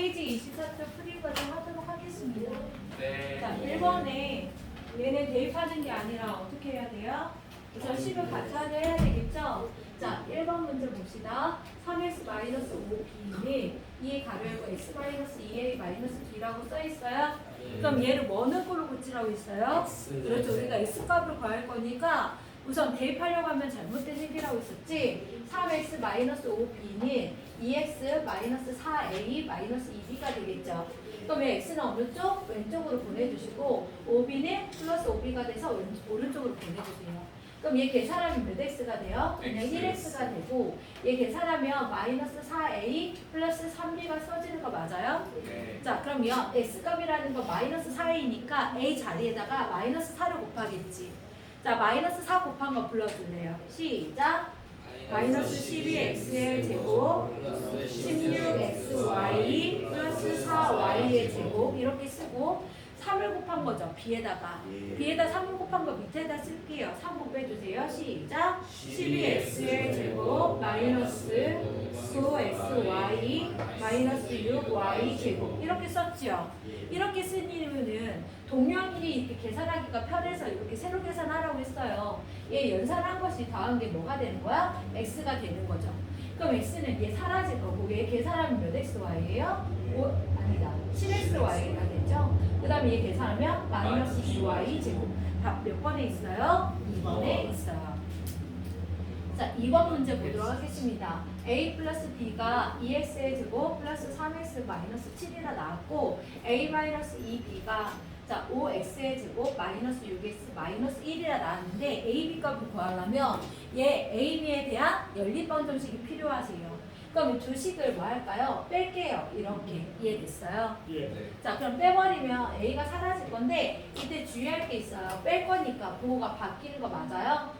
페이지 24쪽 프리 버전 하도록 하겠습니다. 네. 자, 1번에 얘네 대입하는 게 아니라 어떻게 해야 돼요? 우선 10을 같이 해야 되겠죠? 자, 1번 문제 봅시다. 3x 5b니 2의 가로열고 x 2a b라고 써 있어요. 그럼 얘를 뭐 넣고로 고치라고 했어요? 그렇죠. 우리가 x 값을 구할 거니까 우선 대입하려고 하면 잘못된 얘기라고 했었지. 3x 5b는 2x 4a 2b가 되겠죠. 그럼 x는 어느 쪽? 왼쪽으로 보내주시고 5b는 플러스 5b가 돼서 왼, 오른쪽으로 보내주세요. 그럼 얘 계산하면 몇 x가 돼요? 그냥 X. 1x가 되고 얘 계산하면 마이너스 4a 플러스 3b가 써지는 거 맞아요? 네. 자 그럼요 x값이라는 거 마이너스 4이니까 a 자리에다가 마이너스 4를 곱하겠지 자 마이너스 4 곱한 거 불러줄래요. 시작. 마이너스 12x의 제곱 16xy 플러스 4y의 제곱 이렇게 쓰고 3을 곱한 거죠. B에다가. b에다 3을 곱한 거 밑에다 쓸게요. 3 곱해주세요. 시작. 12x의 제곱 마이너스 9xy 마이너스 6y 제곱. 이렇게 썼죠? 이렇게 쓴 이유는 동명이 이렇게 계산하기가 편해서 이렇게 세로 계산하라고 했어요. 얘 연산한 것이 더한 게 뭐가 되는 거야? x가 되는 거죠 그럼 x는 얘 사라질 거고 얘 계산하면 몇 xy예요? 5, 아니다. 7xy가 되죠? 그 다음에 얘 계산하면 마이너스 2y 제곱. 답 몇 번에 있어요? 2번에 있어요. 자, 2번 문제 보도록 하겠습니다. a 플러스 b가 2x의 제곱 플러스 3x 마이너스 7이라 나왔고 a 마이너스 2b가 자 5x의 제곱 마이너스 6x 마이너스 1이라 나왔는데 a, b 값을 구하려면 얘 a, b에 대한 연립 방정식이 필요하세요. 그럼 이두 식을 뭐 할까요? 뺄게요. 이렇게 이해됐어요? 네. 자 그럼 빼버리면 a가 사라질 건데 이때 주의할 게 있어요. 뺄 거니까 부호가 바뀌는 거 맞아요?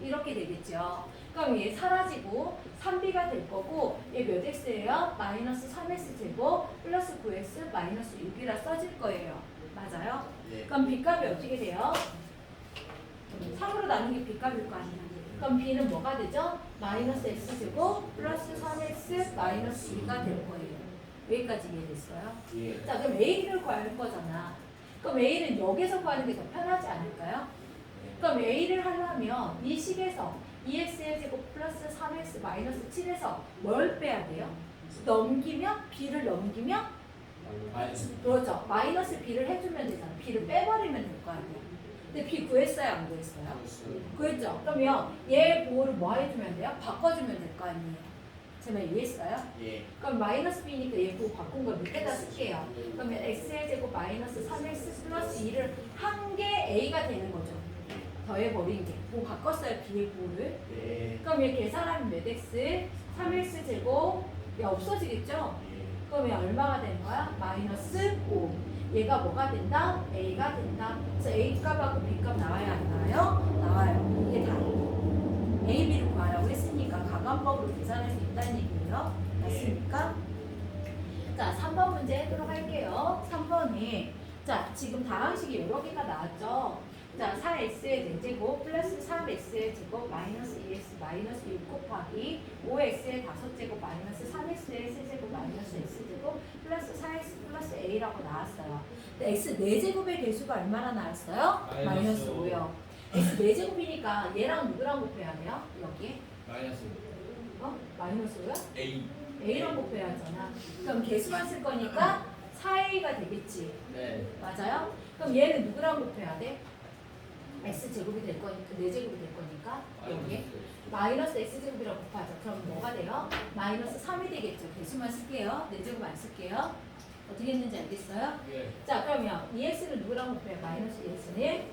이렇게 되겠죠. 그럼 얘 사라지고 3b가 될 거고 얘 몇 x예요? 마이너스 3x 제곱 플러스 9x 마이너스 6이라 써질 거예요. 맞아요? 그럼 b값이 어떻게 돼요? 3으로 나눈 게 b값일 거 아니야. 그럼 b는 뭐가 되죠? 마이너스 x 제곱 플러스 3x 마이너스 2가 될 거예요. 여기까지 이해됐어요? 예. 자 그럼 A를 구할 거잖아. 그럼 A는 여기서 구하는 게 더 편하지 않을까요? 그럼 A를 하려면 이 식에서 2x의 제곱 플러스 3x 마이너스 7에서 뭘 빼야 돼요? 넘기면 B를 넘기면 그렇죠. 마이너스 B를 해주면 되잖아. B를 빼버리면 될 거 아니에요. 근데 B 구했어요? 안 구했어요? 구했죠. 그러면 얘 보호를 뭐 해주면 돼요? 바꿔주면 될 거 아니에요. 제말 이해했어요? 예. 그럼 마이너스 b니까 얘 보고 바꾼 걸 밑에다 쓸게요. 그러면 x의 제곱 마이너스 3x 플러스 2를 한 개 a가 되는 거죠. 더해버린 게. 뭐 바꿨어요 b의 보를. 예. 그럼 얘 계산하면 몇 x? 3x 제곱 얘 없어지겠죠? 그럼 얘 얼마가 되는 거야? 마이너스 5. 얘가 뭐가 된다? a가 된다. 그래서 a 값하고 b 값 나와야 안 나와요? 나와요. 이게 다. a, b를 구하라고 했으니까 가관법으로 계산할 수 있다는 얘기예요. 맞습니까? 자, 3번 문제 해도록 할게요. 3번이 자, 지금 다항식이 여러 개가 나왔죠. 자, 4x의 4제곱 플러스 3x의 제곱 마이너스 2x 마이너스 6 곱하기 5x의 5제곱 마이너스 3x의 세제곱 마이너스 x제곱 플러스 4x 플러스 a라고 나왔어요. 근데 x 4제곱의 개수가 얼마나 나왔어요? 마이너스 마이너스 5요. x 4제곱이니까 얘랑 누구랑 곱해야 돼요? 여기? 마이너스 어? 마이너스 5요? A. a랑 곱해야 하잖아. 그럼 개수만 쓸 거니까 4a가 되겠지. 네. 맞아요? 그럼 얘는 누구랑 곱해야 돼? X 제곱이 될 거니까 4 제곱이 될 거니까 여기에 마이너스 x 제곱이라고 곱하죠. 그럼 뭐가 돼요? 마이너스 3이 되겠죠. 개수만 쓸게요. 4 제곱 안 쓸게요. 어떻게 했는지 알겠어요? 예. 자 그러면 2x는 누구랑 곱해요? 마이너스 2x는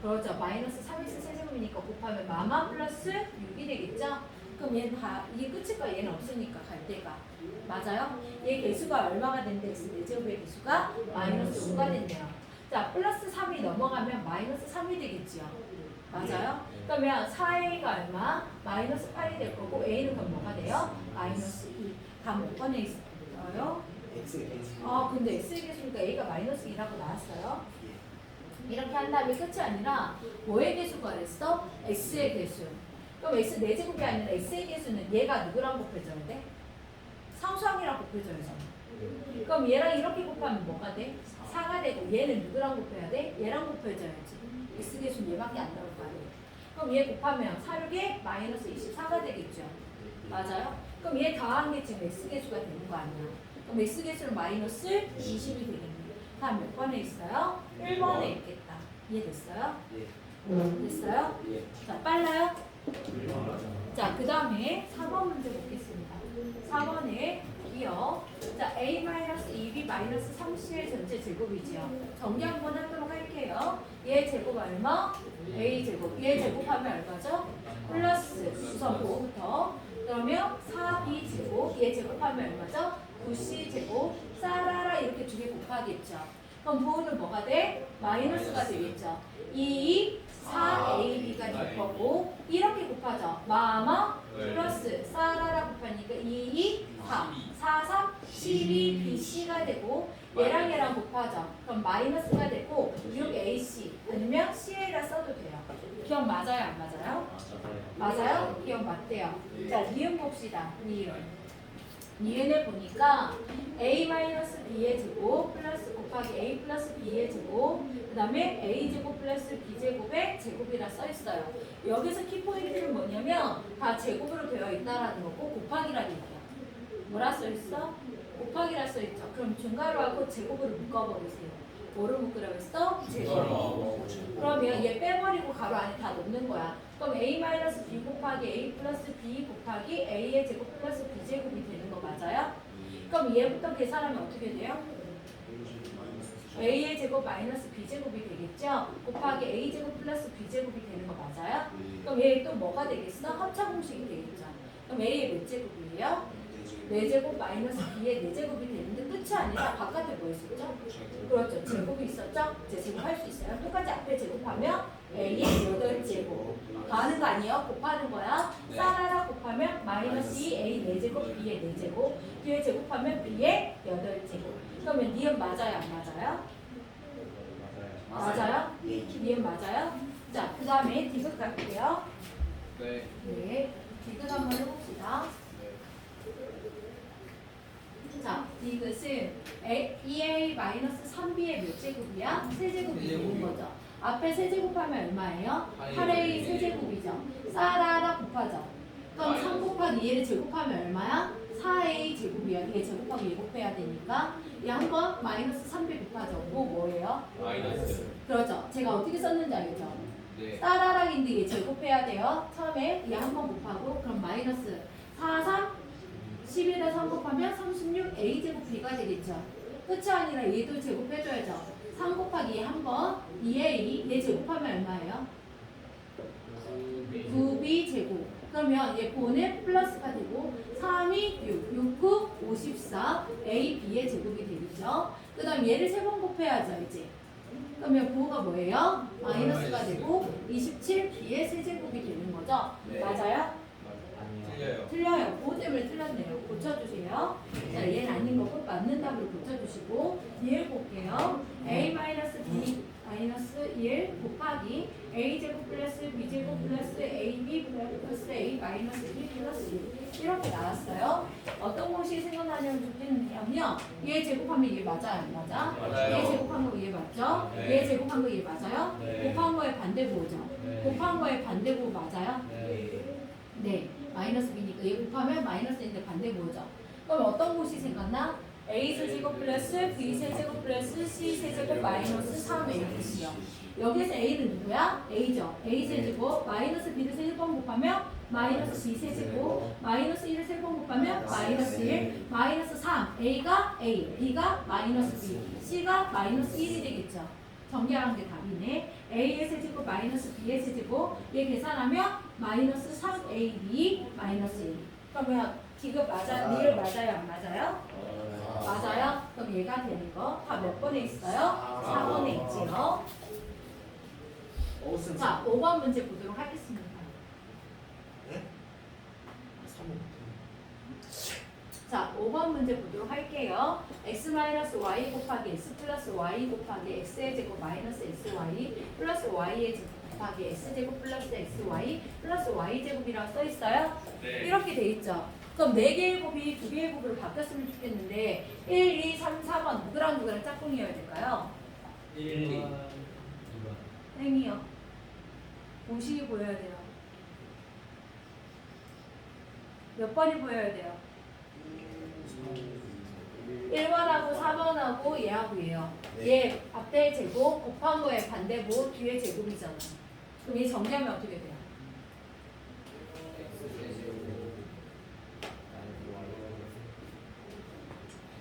그렇죠. 마이너스 3x 세제곱이니까 곱하면 마마 플러스 6이 되겠죠? 그럼 얘는 다 이게 끝일까? 얘는 없으니까 갈 데가 맞아요? 얘 개수가 얼마가 된대? x 4제곱의 개수가 마이너스 5가 된대요. 자 플러스 3이 넘어가면 마이너스 3이 되겠지요. 맞아요? 그러면 4a가 얼마? 마이너스 8이 될 거고 a는 그럼 뭐가 돼요? 마이너스 2. 다몇 번에 있어요? X X. 아 근데 x의 개수니까 a가 마이너스 2라고 나왔어요. 이렇게 한 다음에 끝이 아니라 뭐의 개수가 됐어? x의 개수. 그럼 x 4제곱이 아니라 x의 개수는 얘가 누구랑 곱해져야 돼? 상수항이랑 곱해줘야죠. 그럼 얘랑 이렇게 곱하면 뭐가 돼? 4가 되고 얘는 누구랑 곱해야 돼? 얘랑 곱해줘야지. x계수는 얘밖에 안 나올 거 아니에요. 그럼 얘 곱하면 4, 6에 마이너스 24가 되겠죠. 맞아요? 그럼 얘 더한 게 지금 x계수가 되는 거 아니야. 그럼 x계수는 마이너스 20이 되겠네. 다음 몇 번에 있어요? 1번에 있겠다. 이해됐어요? 됐어요? 자, 빨라요? 자, 그 다음에 4번 문제 보겠습니다. 4번에 이어 자, a-2b 3c의 전체 제곱이지요. 정리 한번 하도록 할게요. 얘 제곱 얼마? a 제곱. 얘 제곱하면 얼마죠? 플러스 우선 보호부터 그러면 4b 제곱. 얘 제곱하면 얼마죠? 9c 제곱. 싸라라 이렇게 두 개 곱하겠죠. 그럼 보호는 뭐가 돼? 마이너스가 되겠죠. 2, 4ab가 될 거고 이렇게 곱하죠. 마마 플러스 싸라라 곱하니까 2, 2, 3, 4, 3, 12, bc가 되고 얘랑 얘랑 곱하죠. 그럼 마이너스가 되고 이렇게 ac 아니면 ca라 써도 돼요. 기억 맞아요 안 맞아요? 맞아요? 기억 맞대요. 자 니은 봅시다. 니은. 니은을 보니까 a-b의 제곱 플러스 곱하기 a 플러스 b의 제곱 그 다음에 a 제곱 플러스 b 제곱의 제곱이라 써 있어요. 여기서 키포인트는 뭐냐면 다 제곱으로 되어 있다라는 거고 곱하기라는 얘기야. 뭐라 써 있어? 곱하기라 써 있죠. 그럼 중괄호하고 제곱으로 묶어버리세요. 뭐로 묶으라고 했어? 제곱. 빼버리고 가로 안에 다 넣는 거야. 그럼 a 마이너스 b 곱하기 a 플러스 b 곱하기 a의 제곱 플러스 b 제곱이 되는 거 맞아요? 그럼 얘부터 계산하면 어떻게 돼요? a의 제곱 마이너스 b 제곱이 되겠죠? 곱하기 a 제곱 플러스 b 제곱이 되는 거 맞아요? 그럼 얘 또 뭐가 되겠어? 합차 공식이 되겠죠. 그럼 a의 몇 제곱이에요? 4제곱 마이너스 b의 4제곱이 되는데 끝이 아니라 바깥에 뭐 있었죠? 그렇죠. 제곱이 있었죠? 제곱할 수 있어요. 똑같이 앞에 제곱하면 a의 8제곱. 더하는 거 아니에요? 곱하는 거야. 네. 싸라라 곱하면 마이너스 2 a 4제곱 b의 4제곱. 뒤에 제곱하면 b의 8제곱. 그러면 니은 맞아요? 안 맞아요? 맞아요? 니은 맞아요? 자, 그 다음에 디귿 갈게요. 네. 네. 디귿 한번 해봅시다. 자, 디귿은 A- 2a-3b의 몇 제곱이야? 세제곱이 되는 세제곱이요. 거죠. 앞에 세제곱하면 얼마예요? 팔 8a 세제곱이죠. 싸라라 곱하죠. 그럼 3 곱하기 얘를 제곱하면 얼마야? 4a 제곱이야. 이게 제곱하고 얘 곱해야 되니까 얘 한번 마이너스 3배 곱하죠. 뭐 뭐예요? 마이너스. 그렇죠. 제가 어떻게 썼는지 알겠죠? 네. 따라락인데 얘 제곱해야 돼요. 처음에 얘한번 곱하고 그럼 마이너스 4, 3, 11에 3 곱하면 36 a 제곱 b가 되겠죠. 끝이 아니라 얘도 제곱해줘야죠. 3 곱하기 얘한 번, 2a 얘 제곱하면 얼마예요? 9b 제곱. 그러면 얘 보는 플러스가 되고 3이 6, 6, 9, 54 a, b의 제곱이 되겠죠. 그 다음 얘를 세 번 곱해야죠 이제. 그러면 부호가 뭐예요? 마이너스가 되고 27 b의 세제곱이 되는 거죠. 네. 맞아요? 틀려요. 틀려요. 때문에 틀렸네요. 고쳐주세요. 자, 얘는 아닌 거고 맞는 답으로 고쳐주시고 얘를 볼게요. a 마이너스 b 마이너스 1 곱하기 a 제곱 플러스 b 제곱 플러스 ab 플러스 a 마이너스 1 플러스 1 이렇게 나왔어요. 어떤 공식이 생각나냐면 좋겠냐면요. 얘 제곱하면 얘 맞아요, 안 맞아? 맞아요. 얘 제곱한 거 얘 맞죠? 네. 얘 제곱한 거 얘 맞아요? 네. 곱한 거의 반대부호죠. 네. 곱한 거의 반대부호 맞아요? 네. 네, 마이너스 b니까 얘 곱하면 마이너스인데 반대부호죠. 그럼 어떤 곳이 생각나? a 세제곱 플러스 b 세제곱 플러스 c 세제곱 마이너스 3abc요. 여기서 a는 누구야? a죠. a 세제곱 마이너스 b를 세제곱 곱하면 마이너스 b 세제곱 마이너스 1을 세제곱 곱하면 마이너스 1 마이너스 3 a가 a b가 마이너스 b c가 마이너스 1이 되겠죠. 정리하는 게 답이네. A의 세제곱 마이너스 b의 세제곱 얘 계산하면 마이너스 3ab 마이너스 1. 그러면 디귿 맞아, 니을 맞아요, 안 맞아요? 맞아요. 그럼 얘가 되는 거 다 몇 번에 있어요? 4번에 있지요. 자, 5번 문제 보도록 하겠습니다. 자, 5번 문제 보도록 할게요. x 마이너스 y 곱하기 x 플러스 y 곱하기 x의 제곱 마이너스 xy 플러스 y의 제곱 곱하기 x 제곱 플러스 xy 플러스 y 제곱이라고 써 있어요. 네. 이렇게 돼 있죠. 그럼 4개의 곱이 2개의 곱으로 바뀌었으면 좋겠는데 1, 2, 3, 4번 누구랑 누구랑 짝꿍이어야 될까요? 1, 2, 땡이요. 공식이 보여야 돼요. 몇 번이 보여야 돼요? 1번하고 4번하고 얘하고 얘요. 얘 앞에 제곱 곱한 거에 반대고 뒤에 제곱이잖아. 그럼 얘 정리하면 어떻게 돼요?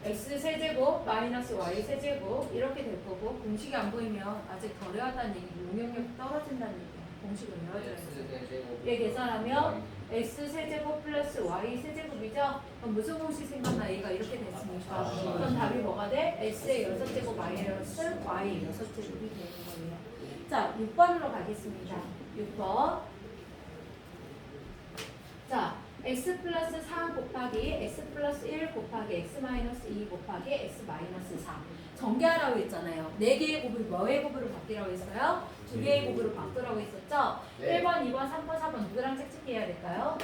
x 세제곱 마이너스 y 세제곱 이렇게 될 거고 공식이 안 보이면 아직 덜 외웠다는 얘기 용역력 떨어진다는 얘기야. 공식을 외워줘야 돼. 얘 계산하면 x 세제곱 플러스 y 세제곱이죠? 그럼 무슨 공식 생각나? 얘가 이렇게 됐으니까 그럼 답이 뭐가 돼? x의 여섯 제곱 마이너스 y 여섯 제곱이 되는 거예요. 자, 6번으로 가겠습니다. 6번. 자, x 플러스 4 곱하기 x 플러스 1 곱하기 x 마이너스 2 곱하기 x 마이너스 4 전개하라고 했잖아요. 4개의 곱을 뭐의 곱으로 바뀌라고 했어요? 2개의 곱으로 바꾸라고 했었죠? 네. 1번, 2번, 3번, 4번 누구랑 책찍해야 될까요?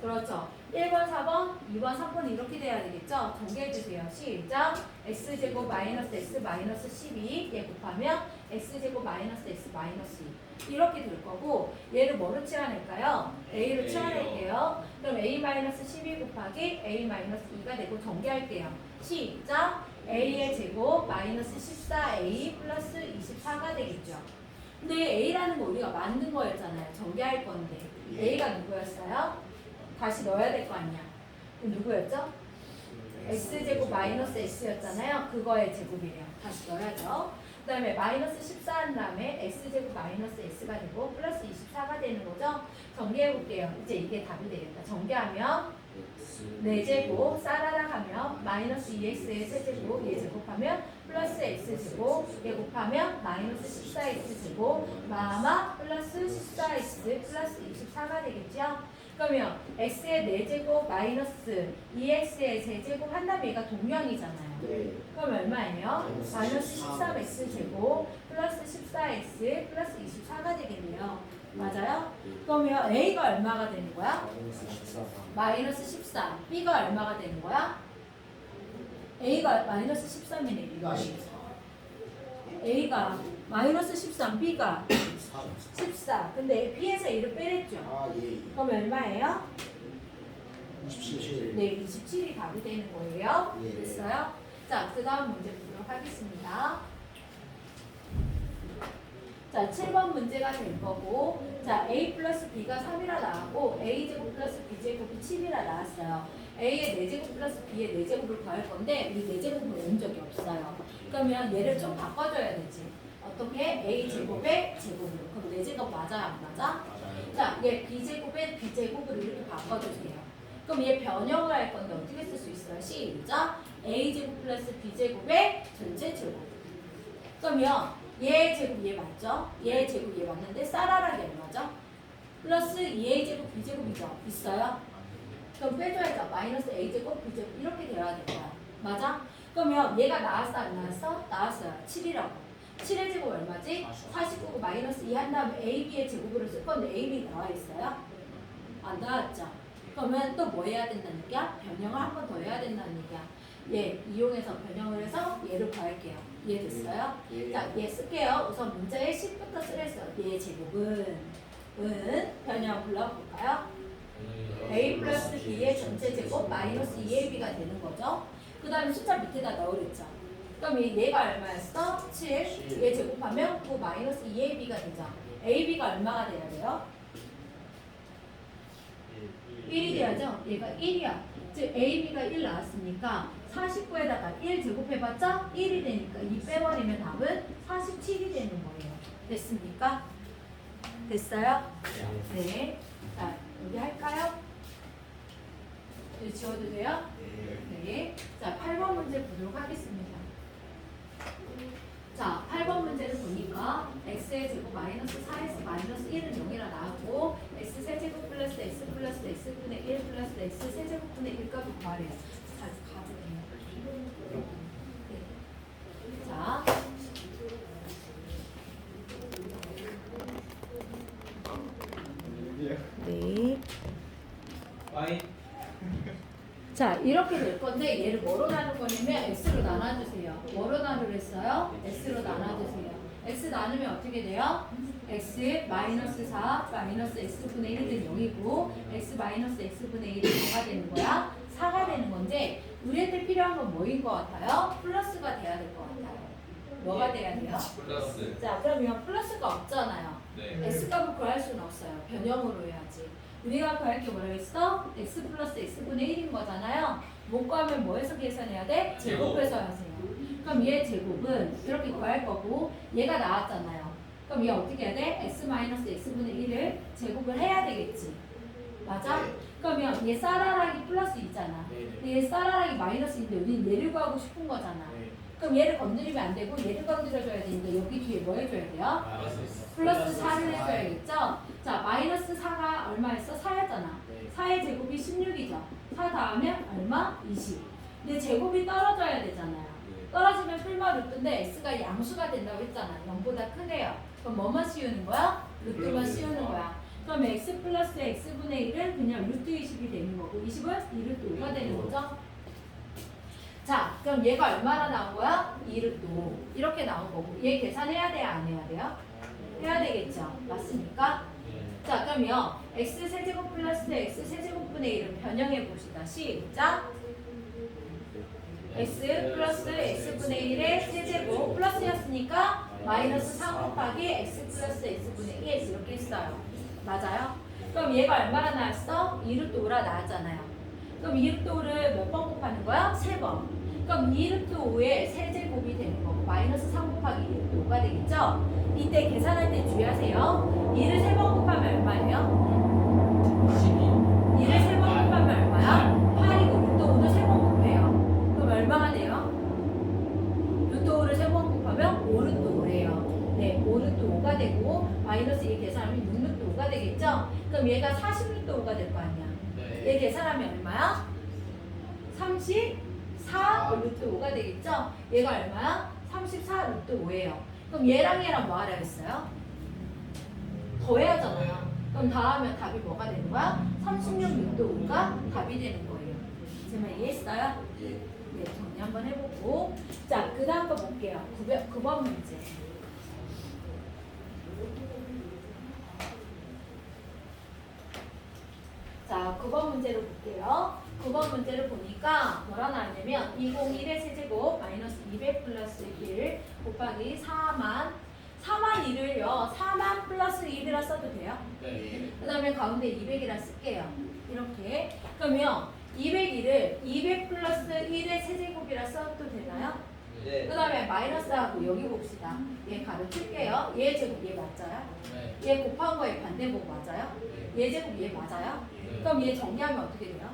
그렇죠. 1번, 4번, 2번, 3번은 이렇게 돼야 되겠죠? 정리해주세요. 시작. x제곱 마이너스 x 마이너스 12 얘 곱하면 x제곱 마이너스 x 마이너스 2 이렇게 될 거고 얘를 뭐로 치환할까요? a로 치환할게요. 그럼 a 마이너스 12 곱하기 a 마이너스 2가 되고 정리할게요. 시작. A의 제곱 마이너스 14a 플러스 24가 되겠죠. 근데 a라는 거 우리가 만든 거였잖아요. 정리할 건데 예. a가 누구였어요? 다시 넣어야 될 거 아니야. 그럼 누구였죠? x제곱 마이너스 x였잖아요. 그거의 제곱이래요. 다시 넣어야죠. 그 다음에 마이너스 14 한 다음에 x제곱 마이너스 x가 되고 플러스 24가 되는 거죠. 정리해 볼게요. 이제 이게 답이 되겠다. 정리하면 4제곱 싸라락 하면 마이너스 2x의 세제곱 얘 제곱하면 플러스 x제곱 얘 곱하면 마이너스 14x제곱 마마 플러스 14x 플러스 24가 되겠죠? 그러면 x의 4제곱 마이너스 2x의 제제곱 한다면 얘가 동명이잖아요. 네. 그럼 얼마예요? 마이너스 13x 제곱 플러스 14x 플러스 24가 되겠네요. 맞아요? 그러면 a가 얼마가 되는 거야? 마이너스 14. b가 얼마가 되는 거야? a가 마이너스 13이네. 이거 a가 마이너스 13, b가 14. 근데 b에서 1을 빼냈죠. 아, 예. 그럼 얼마예요? 27. 네, 27이 답이 되는 거예요. 예. 됐어요? 자, 그 다음 문제 보도록 하겠습니다. 자, 7번 문제가 될 거고, 자, a 플러스 b가 3이라 나왔고, a 제곱 플러스 b 제곱이 7이라 나왔어요. a의 4제곱 플러스 b의 4제곱을 구할 건데, 우리 4제곱을 온 적이 없어요. 그러면 얘를 좀 바꿔줘야 되지. 어떻게? a 제곱의 제곱으로. 그럼 4제곱 맞아요? 안 맞아? 자, 얘 b제곱의 b제곱으로 이렇게 바꿔주세요. 그럼 얘 변형을 할 건데 어떻게 쓸 수 있어요? 시작. a제곱 플러스 b제곱의 전체 제곱. 그러면 얘 제곱 얘 맞죠? 얘 제곱 얘 맞는데 쌀아락이 얼마죠? 플러스 2a제곱 b제곱이죠? 있어요? 그럼 빼줘야죠. 마이너스 a제곱 b제곱 이렇게 되어야 될 거야. 맞아? 그러면 얘가 나왔어 안 나왔어? 나왔어요. 7이라고. 7의 제곱 얼마지? 49고 마이너스 2 한 다음에 ab의 제곱으로 쓸 건데 ab 나와 있어요? 안 나왔죠? 그러면 또 뭐 해야 된다는 얘기야? 변형을 한 번 더 해야 된다는 얘기야. 얘 이용해서 변형을 해서 얘를 구할게요. 이해됐어요? 예. 자, 얘 쓸게요. 우선 문자에 10부터 쓰랬어요. 얘 제곱은 은 변형 불러볼까요? a 플러스 b의 전체 제곱 마이너스 2ab가 되는 거죠. 그 다음에 숫자 밑에다 넣으랬죠. 그럼 얘, 얘가 얼마였어? 7. 얘 제곱하면 9 마이너스 2ab가 되죠. ab가 얼마가 돼야 돼요? 1이 돼야죠. 얘가 1이야. 즉 AB가 1 나왔으니까 49에다가 1 제곱해봤자 1이 되니까 2 빼버리면 답은 47이 되는 거예요. 됐습니까? 됐어요? 네. 자, 여기 할까요? 여기 지워도 돼요? 네. 자, 8번 문제 보도록 하겠습니다. 자, 8번 문제를 보니까 x의 제곱 마이너스 4x 마이너스 1은 0이라 나왔고 x 세제곱 플러스 x 플러스 x분의 1 플러스 x 세제곱분의 1값을 구하래요. 네. 자, 네. 이렇게 될 건데 얘를 뭐로 나눌 거냐면 x로 나눠 주세요. 뭐로 나누랬어요? x로 나눠 주세요. x 나누면 어떻게 돼요? x 마이너스 4 마이너스 x분의 1은 0이고 x 마이너스 x분의 1은 4가 되는 거야. 4가 되는 건데 우리한테 필요한 건 뭐인 것 같아요? 플러스가 돼야 될 것 같아요. 뭐가 돼야 돼요? 플러스. 자, 그러면 플러스가 없잖아요. 네. x값을 구할 수는 없어요. 변형으로 해야지. 우리가 구할 게 뭐라고 했어? x 플러스 x분의 1인 거잖아요. 못 구하면 뭐해서 계산해야 돼? 제곱해서 하세요. 그럼 얘 제곱은 이렇게 구할 거고 얘가 나왔잖아요. 그럼 얘 어떻게 해야 돼? x 마이너스 x분의 1을 제곱을 해야 되겠지. 맞아? 그러면 얘 싸라락이 플러스 있잖아. 근데 얘 싸라락이 마이너스 인데 우리는 얘를 구하고 싶은 거잖아. 그럼 얘를 건드리면 안 되고 얘를 건드려줘야 되는데 여기 뒤에 뭐 해줘야 돼요? 플러스 4를 해줘야겠죠? 자, 마이너스 4가 얼마였어? 4였잖아. 4의 제곱이 16이죠. 4 다음에 얼마? 20. 근데 제곱이 떨어져야 되잖아요. 떨어지면 풀마 루트인데 x가 양수가 된다고 했잖아. 0보다 크대요. 그럼 뭐만 씌우는 거야? 루트만 씌우는 거야. 그럼 x 플러스 x분의 1은 그냥 루트 20이 되는 거고 20은 2루트 5가 되는 거죠. 자, 그럼 얘가 얼마나 나온 거야? 2루트 5. 이렇게 나온 거고 얘 계산해야 돼요? 안 해야 돼요? 해야 되겠죠. 맞습니까? 자, 그러면 x 세제곱 플러스 x 세제곱분의 1을 변형해 봅시다. 시작. x 플러스 x분의 1의 세제곱 플러스였으니까 마이너스 3 곱하기 x 플러스 x분의 1 이렇게 했어요. 맞아요? 그럼 얘가 얼마나 나왔어? 2루트 5라 나왔잖아요. 그럼 2루트 5를 몇 번 곱하는 거야? 3번. 그럼 2루트 5의 세제곱이 되는 거고 마이너스 3 곱하기 2루트 5가 되겠죠? 이때 계산할 때 주의하세요. 2를 3번 곱하면 얘가 얼마야? 34 루트 5예요. 그럼 얘랑 얘랑 뭐 하라 했어요? 더해야잖아요. 그럼 다음에 답이 뭐가 되는 거야? 36 루트 5가 답이 되는 거예요. 제가 이해했어요? 네, 정리 한번 해보고. 자, 그 다음 거 볼게요. 9번, 9번 문제. 자, 9번 문제를 볼게요. 9번 문제를 보니까 뭐라 나왔냐면 201의 세제곱 마이너스 200 플러스 1 곱하기 4만 4만 2를요. 4만 플러스 1이라 써도 돼요. 그 다음에 가운데 200이라 쓸게요. 이렇게. 그러면 201을 200 플러스 1의 세제곱이라 써도 되나요? 그 다음에 마이너스하고 여기 봅시다. 얘 가르칠게요. 얘 제곱 얘 맞아요? 얘 곱한 거에 반대곱 맞아요? 얘 제곱 얘 맞아요? 그럼 얘 정리하면 어떻게 돼요?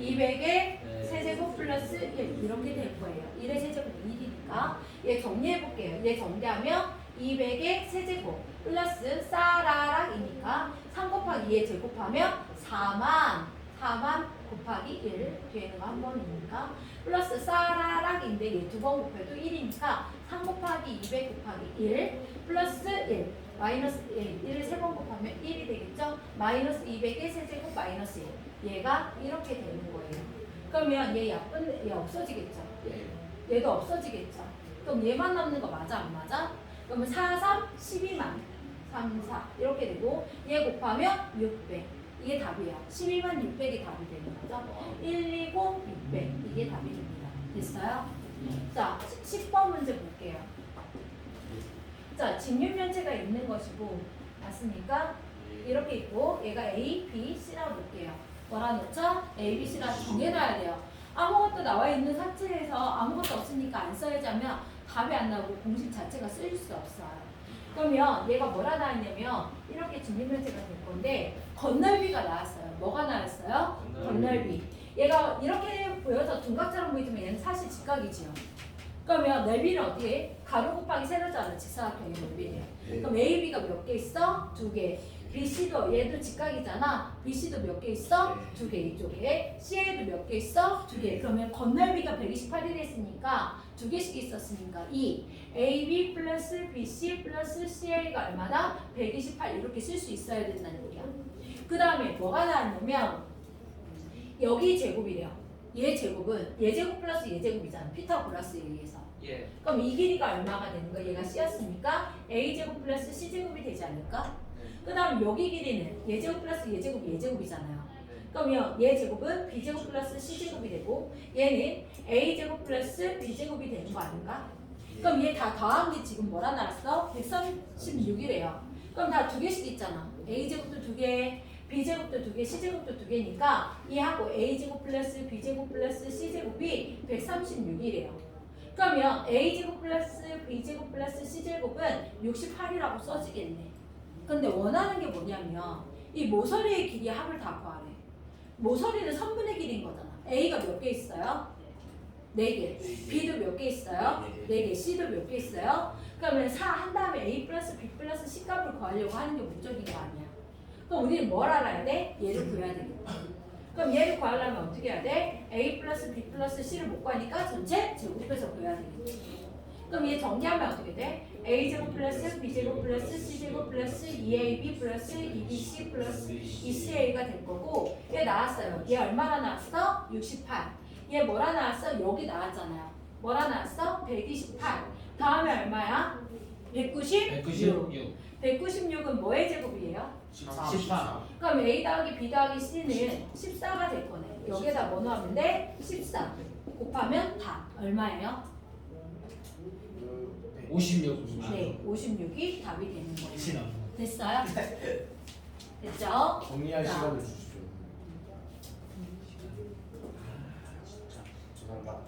200의 세제곱 플러스 1 이렇게 될 거예요. 1의 세제곱 1이니까. 얘 정리해 볼게요. 얘 정리하면 200의 세제곱 플러스 싸라락이니까 3 곱하기 2의 제곱하면 4만. 4만 곱하기 1 뒤에는 한 번이니까. 플러스 싸라락인데 얘 두 번 곱해도 1이니까 3 곱하기 200 곱하기 1 플러스 1 마이너스 1 1을 세 번 곱하면 1이 되겠죠? 마이너스 200의 세제곱 마이너스 1 얘가 이렇게 되는 거예요. 그러면 얘 약분 얘 없어지겠죠? 얘도 없어지겠죠? 그럼 얘만 남는 거 맞아 안 맞아? 그러면 4, 3, 12만 3, 4 이렇게 되고 얘 곱하면 600 이게 답이야. 12만 600이 답이 되는 거죠? 120, 600 이게 답이 됩니다. 됐어요? 자, 10번 문제 볼게요. 자, 직육면체가 있는 것이고 맞습니까? 이렇게 있고 얘가 A, B, C라고 볼게요. 뭐라 넣죠? A, B, C라 정해놔야 돼요. 아무것도 나와 있는 사체에서 아무것도 없으니까 안 써야지 하면 답이 안 나오고 공식 자체가 쓰일 수 없어요. 그러면 얘가 뭐라 나왔냐면 이렇게 직육면체가 될 건데 건널비가 나왔어요. 뭐가 나왔어요? 건널비. 얘가 이렇게 보여서 둔각처럼 보이지만 얘는 사실 직각이지요. 그러면 넓이는 어떻게 해? 가로 곱하기 세로잖아. 직사각형의 넓이는. 그럼 AB가 몇 개 있어? 두 개. BC도 얘도 직각이잖아. BC도 몇 개 있어? 두 개 이쪽에. CA도 몇 개 있어? 두 개. 그러면 건널비가 128이 됐으니까 두 개씩 있었으니까 2. AB 플러스 BC 플러스 CA가 얼마나? 128 이렇게 쓸 수 있어야 된다는 얘기야. 그 다음에 뭐가 나왔냐면 여기 제곱이래요. 얘 제곱은 얘 제곱 플러스 얘 제곱이잖아. 피타고라스에 의해서. 예. 그럼 이 길이가 얼마가 되는 거야? 얘가 C였으니까 A 제곱 플러스 C 제곱이 되지 않을까? 그 다음 여기 길이는 얘 제곱 플러스 얘 제곱 얘 제곱이잖아요. 그러면 얘 제곱은 B 제곱 플러스 C 제곱이 되고 얘는 A 제곱 플러스 B 제곱이 되는 거 아닌가? 그럼 얘 다 더한 게 지금 뭐라 나왔어? 136이래요. 그럼 다 두 개씩 있잖아. A 제곱도 두 개, B 제곱도 두 개, C 제곱도 두 개니까 얘하고 A 제곱 플러스 B 제곱 플러스 C 제곱이 136이래요. 그러면 A 제곱 플러스 B 제곱 플러스 C 제곱은 68이라고 써지겠네. 근데 원하는 게 뭐냐면 이 모서리의 길이 합을 다 구하래. 모서리는 3분의 길인 거잖아. A가 몇 개 있어요? 4개. B도 몇 개 있어요? 4개. C도 몇 개 있어요? 그러면 4 한 다음에 A 플러스 B 플러스 C 값을 구하려고 하는 게 목적인 거 아니야. 그럼 우리는 뭘 알아야 돼? 얘를 구해야 되겠다. 그럼 얘를 구하려면 어떻게 해야 돼? A 플러스 B 플러스 C를 못 구하니까 전체 제곱해서 구해야 되겠지. 그럼 얘 정리하면 어떻게 돼? A 제곱 플러스 B 제곱 플러스 C 제곱 플러스 2AB 플러스 2BC 플러스 2CA가 될 거고 얘 나왔어요. 얘 얼마나 나왔어? 68. 얘 뭐라 나왔어? 여기 나왔잖아요. 뭐라 나왔어? 128. 다음에 얼마야? 190? 196. 196은 뭐의 제곱이에요? 14. 그럼 A 더하기 B 더하기 C는 14가 될 거네. 여기에다 뭐 넣으면 돼? 14. 곱하면 다 얼마예요? 56. 네, 56이 답이 되는 거예요. 됐어요? 됐죠? 정리할 자. 시간을 주시죠. 죄송합니다.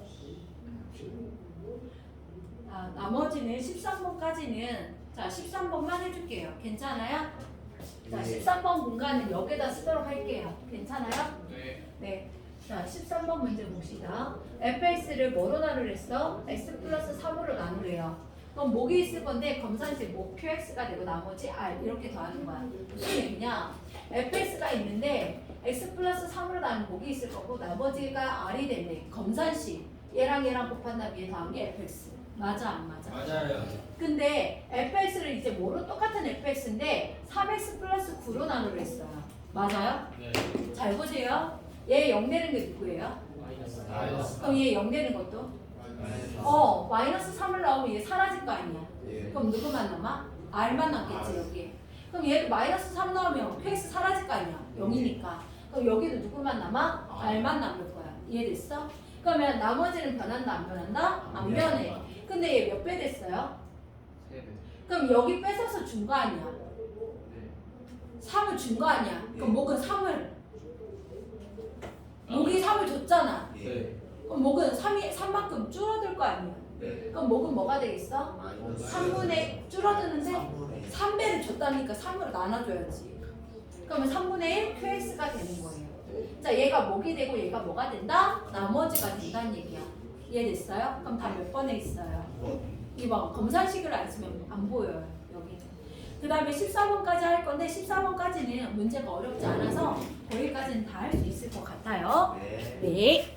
아, 나머지는 13번까지는 자 13번만 해줄게요. 괜찮아요? 자 네. 13번 공간은 여기다 쓰도록 할게요. 괜찮아요? 네. 네. 자 13번 문제 봅시다. fx를 뭐로 나누랬어? x 플러스 3으로 나누래요. 그럼 목이 있을 건데 검산식 목 qx가 되고 나머지 r 이렇게 더하는 거야. 무슨 얘기냐? fx가 있는데 x 플러스 3으로 나누면 목이 있을 거고 나머지가 r이 되네. 검산식 얘랑 얘랑 곱한 다음에 얘 더한 게 fx. 맞아 안 맞아? 맞아요. 근데 fx를 이제 뭐로 똑같은 fx인데 3x 플러스 9로 나누려 했어요. 맞아요? 네. 잘 보세요. 얘 0 되는 게 누구예요? 마이너스. 그럼 얘 0 되는 것도? 어, 마이너스 3을 넣으면 얘 사라질 거 아니야. 예. 그럼 누구만 남아? r만 남겠지 여기. 그럼 얘도 마이너스 3 넣으면 qx 사라질 거 아니야. 0이니까. 그럼 여기도 누구만 남아? r만 남을 거야. 이해됐어? 그러면 나머지는 변한다 안 변한다? 안 변해. 근데 얘 몇 배 됐어요? 그럼 여기 뺏어서 준 거 아니야. 네. 3을 준 거 아니야. 그럼 목은 3을 목이 3을 줬잖아. 네. 그럼 목은 3이 3만큼 줄어들 거 아니야. 네. 그럼 목은 뭐가 되겠어? 3분의 줄어드는데 3배를 줬다니까 3으로 나눠줘야지. 그러면 3분의 1 QX가 되는 거예요. 자, 얘가 목이 되고 얘가 뭐가 된다? 나머지가 된다는 얘기야. 이해됐어요? 그럼 다 몇 번에 있어요? 2번. 검산식을 안 쓰면 안 보여요. 여기. 그 다음에 14번까지 할 건데 14번까지는 문제가 어렵지 않아서 거기까지는 다 할 수 있을 것 같아요. 네. 네.